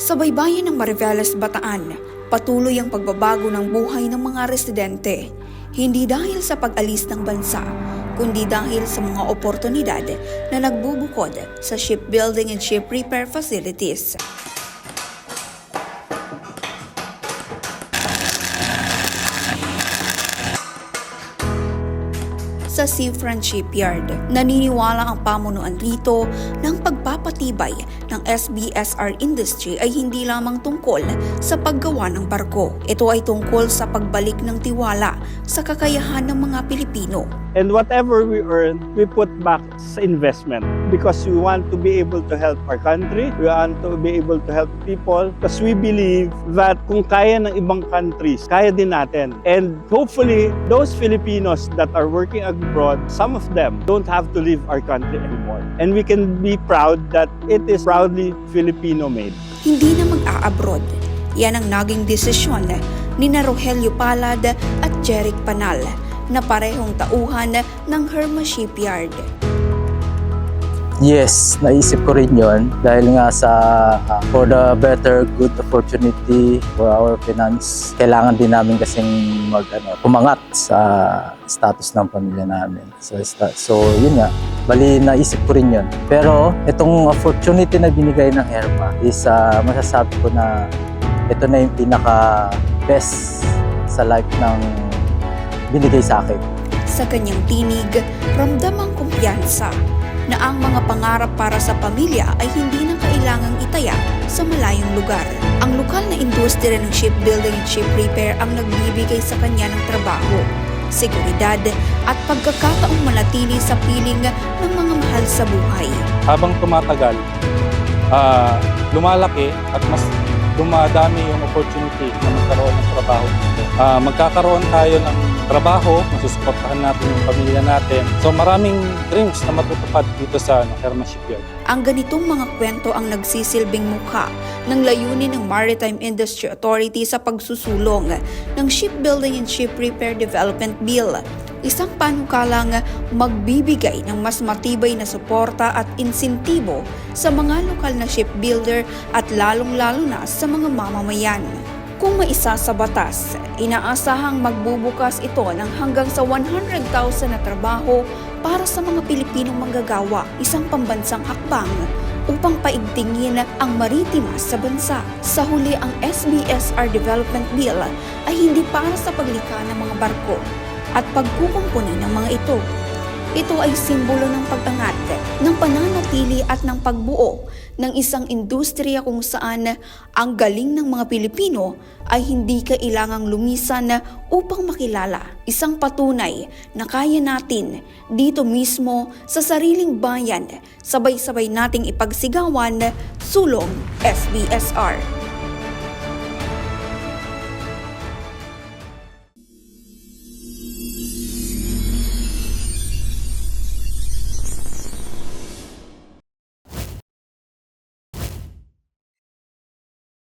Sa baybayin ng Mariveles, Bataan, patuloy ang pagbabago ng buhay ng mga residente. Hindi dahil sa pag-alis ng bansa, kundi dahil sa mga oportunidad na nagbubukod sa shipbuilding and ship repair facilities. Sa Seafront Shipyard. Naniniwala ang pamunuan rito ng pagpapatibay ng SBSR industry ay hindi lamang tungkol sa paggawa ng barko. Ito ay tungkol sa pagbalik ng tiwala sa kakayahan ng mga Pilipino. And whatever we earn, we put back sa investment because we want to be able to help our country. We want to be able to help people because we believe that kung kaya ng ibang countries, kaya din natin. And hopefully, those Filipinos that are working abroad, some of them don't have to leave our country anymore. And we can be proud that it is proudly Filipino-made. Hindi na mag-a-abroad. Yan ang naging desisyon ni na Rogelio Palad at Jeric Panal na parehong tauhan ng Herma Shipyard. Yes, naisip ko rin yon dahil nga sa uh, for the better good opportunity for our finance. Kailangan din namin kasing mag ano, pumangat sa status ng pamilya namin. So, so yun nga, bali naisip ko rin yon. Pero itong opportunity na binigay ng Herma is uh, masasabi ko na ito na yung pinaka best sa life ng binigay sa akin. Sa kanyang tinig, ramdam ang kumpiyansa na ang mga pangarap para sa pamilya ay hindi na kailangang itaya sa malayong lugar. Ang lokal na industriya ng shipbuilding at ship repair ang nagbibigay sa kanya ng trabaho, seguridad at pagkakataong manatili sa piling ng mga mahal sa buhay. habang tumatagal, ah, lumalaki at mas dumadami yung opportunity na magkaroon ng trabaho. Ah, magkakaroon tayo ng trabaho, masusuportahan natin yung pamilya natin. So maraming dreams na matutupad dito sa ano, Herma Shipyard. Ang ganitong mga kwento ang nagsisilbing mukha ng layunin ng Maritime Industry Authority sa pagsusulong ng Shipbuilding and Ship Repair Development Bill. Isang panukalang magbibigay ng mas matibay na suporta at insentibo sa mga lokal na shipbuilder at lalong-lalo na sa mga mamamayan. Kung maisa sa batas, inaasahang magbubukas ito ng hanggang sa 100,000 na trabaho para sa mga Pilipinong manggagawa, isang pambansang hakbang upang paigtingin ang maritima sa bansa. Sa huli, ang SBSR Development Bill ay hindi para sa paglikha ng mga barko at pagkukumpuni ng mga ito. Ito ay simbolo ng pag-angat, ng pananatili at ng pagbuo ng isang industriya kung saan ang galing ng mga Pilipino ay hindi kailangang lumisan upang makilala. Isang patunay na kaya natin dito mismo sa sariling bayan, sabay-sabay nating ipagsigawan sulong SBSR.